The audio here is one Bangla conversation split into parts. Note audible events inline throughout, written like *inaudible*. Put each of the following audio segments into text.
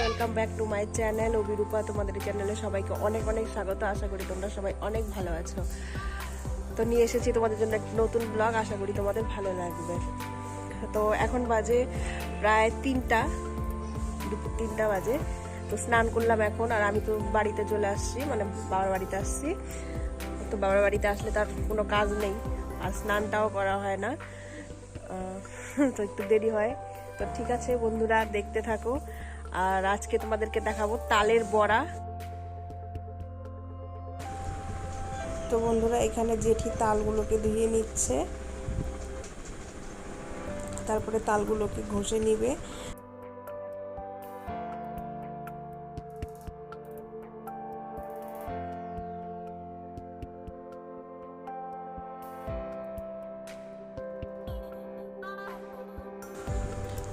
Welcome back to my channel Abhirupa তোমাদের চ্যানেলে সবাইকে অনেক অনেক স্বাগত। আশা করি তোমরা সবাই অনেক ভালো আছো। তো নিয়ে এসেছি তোমাদের জন্য একটা নতুন ব্লগ আশা করি তোমাদের ভালো লাগবে। তো এখন বাজে প্রায় তিনটা, দুপুর তিনটা বাজে। তো স্নান করলাম এখন, আর আমি তো বাড়িতে চলে আসছি মানে বাবার বাড়িতে আসছি। তো বাবার বাড়িতে আসলে তার কোনো কাজ নেই, আর স্নানটাও করা হয় না। *laughs* তো একটু দেরি হয়। তো ঠিক আছে বন্ধুরা, দেখতে থাকো। আর আজকে তোমাদেরকে দেখাবো তালের বড়া। তো বন্ধুরা, এখানে জেঠি তালগুলোকে ধুয়ে নিচ্ছে। তারপরে তালগুলোকে ঘষে নিবে।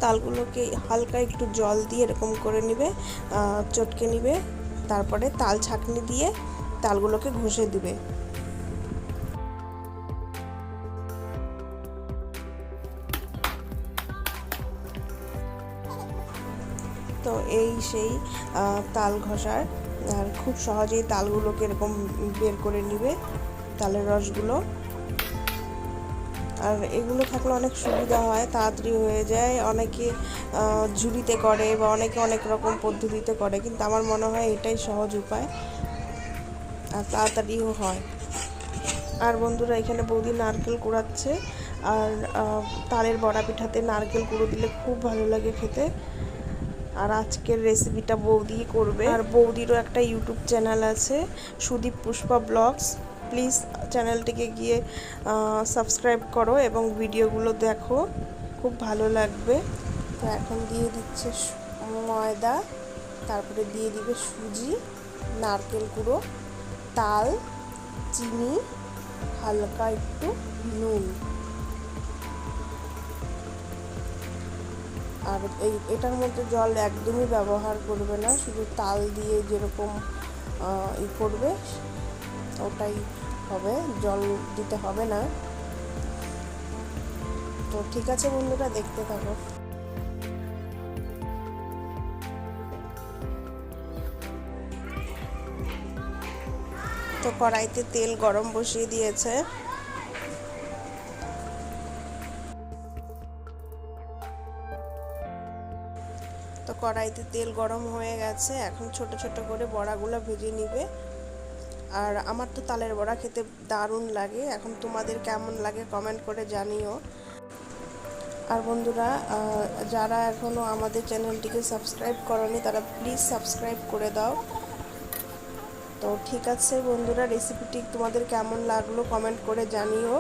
তালগুলোকে হালকা একটু জল দিয়ে এরকম করে নিবে চটকে নিবে, তারপরে তাল ছাঁকনি দিয়ে তালগুলোকে ঘষে দিবে। তো এই সেই তাল ঘষার, আর খুব সহজেই তালগুলোকে এরকম বের করে নিবে, তালের রসগুলো। আর এগুলো থাকলে অনেক সুবিধা হয়, তাড়াতাড়ি হয়ে যায়। অনেকে ঝুড়িতে করে বা অনেকে অনেক রকম পদ্ধতিতে করে, কিন্তু আমার মনে হয় এটাই সহজ উপায়। আর তাড়াতাড়িও হয়। আর বন্ধুরা, এখানে বৌদি নারকেল কুড়াচ্ছে। আর তালের বড়া পিঠাতে নারকেল কুড়ো দিলে খুব ভালো লাগে খেতে। আর আজকের রেসিপিটা বৌদি করবে। আর বৌদিরও একটা ইউটিউব চ্যানেল আছে, সুদীপ পুষ্পা ব্লগস। প্লিজ চ্যানেলটিকে গিয়ে সাবস্ক্রাইব করো এবং ভিডিওগুলো দেখো। খুব ভালো লাগবে। তো এখন দিয়ে দিচ্ছে ময়দা, তারপরে দিয়ে দিবে সুজি, নারকেল কুড়ো তাল, চিনি, হালকা একটু নুন। আর এই, এটার মধ্যে জল একদমই ব্যবহার করবে না, শুধু তাল দিয়ে যেরকম ই করবে ওটাই হবে, জল দিতে হবে না। তো ঠিক আছে বন্ধুরা, দেখতে থাকো। তো কড়াইতে তেল গরম বসিয়ে দিয়েছে। তো কড়াইতে তেল গরম হয়ে গেছে, এখন ছোট ছোট করে বড়াগুলো ভেজে নিবে। আর আমার তো তালের বড়া খেতে দারুণ লাগে। এখন তোমাদের কেমন লাগে কমেন্ট করে জানিও। আর বন্ধুরা যারা এখনও আমাদের চ্যানেলটিকে সাবস্ক্রাইব করনি, তারা প্লিজ সাবস্ক্রাইব করে দাও। তো ঠিক আছে বন্ধুরা রেসিপিটি তোমাদের কেমন লাগল কমেন্ট করে জানিও।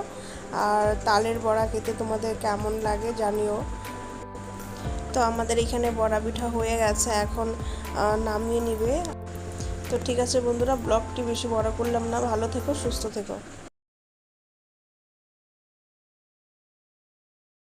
আর তালের বড়া খেতে তোমাদের কেমন লাগে জানিও। তো আমাদের এখানে বড়া পিঠা হয়ে গেছে, এখন নামিয়ে নিবে। তো ঠিক আছে বন্ধুরা ব্লগটি বেশি বড় করলাম না। ভালো থেকো সুস্থ থেকো।